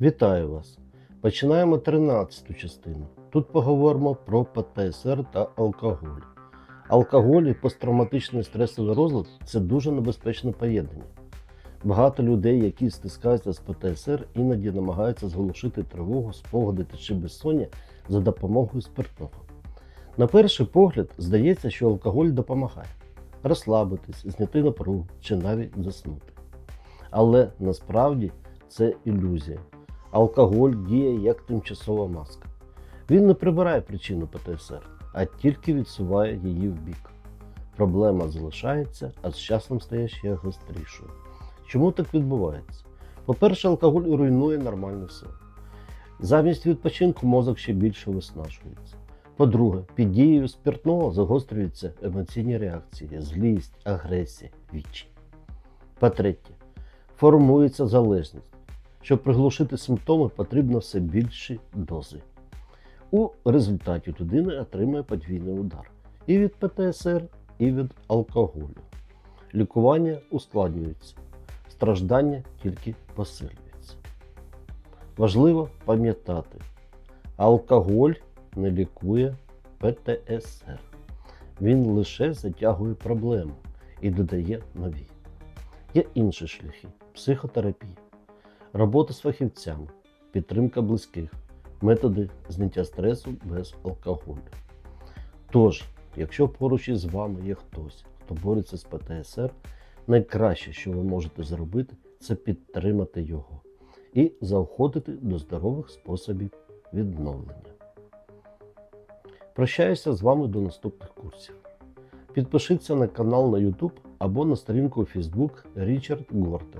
Вітаю вас! Починаємо 13 частину. Тут поговоримо про ПТСР та алкоголь. Алкоголь і посттравматичний стресовий розлад це дуже небезпечне поєднання. Багато людей, які стискаються з ПТСР, іноді намагаються зголошити тривогу, спогади чи безсоння за допомогою спиртного. На перший погляд здається, що алкоголь допомагає розслабитись, зняти напругу чи навіть заснути. Але насправді це ілюзія. Алкоголь діє як тимчасова маска. Він не прибирає причину ПТСР, а тільки відсуває її в бік. Проблема залишається, а з часом стає ще гострішою. Чому так відбувається? По-перше, алкоголь руйнує нормальний сон. Замість відпочинку мозок ще більше виснажується. По-друге, під дією спиртного загострюються емоційні реакції, злість, агресія, відчай. По-третє, формується залежність. Щоб приглушити симптоми, потрібно все більші дози. У результаті людина отримує подвійний удар і від ПТСР, і від алкоголю. Лікування ускладнюється, страждання тільки посилюється. Важливо пам'ятати, алкоголь не лікує ПТСР. Він лише затягує проблему і додає нові. Є інші шляхи психотерапія, робота з фахівцями, підтримка близьких, методи зняття стресу без алкоголю. Тож, якщо поруч із вами є хтось, хто бореться з ПТСР, найкраще, що ви можете зробити, це підтримати його і заохотити до здорових способів відновлення. Прощаюся з вами до наступних курсів. Підпишіться на канал на YouTube або на сторінку у Facebook Річард Горте.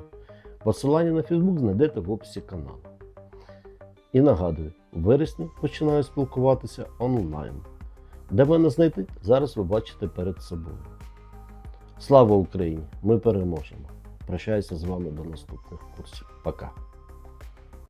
Посилання на Фейсбук знайдете в описі каналу. І нагадую, у вересні починаю спілкуватися онлайн. Де мене знайти, зараз ви бачите перед собою. Слава Україні! Ми переможемо! Прощаюся з вами до наступних курсів. Пока!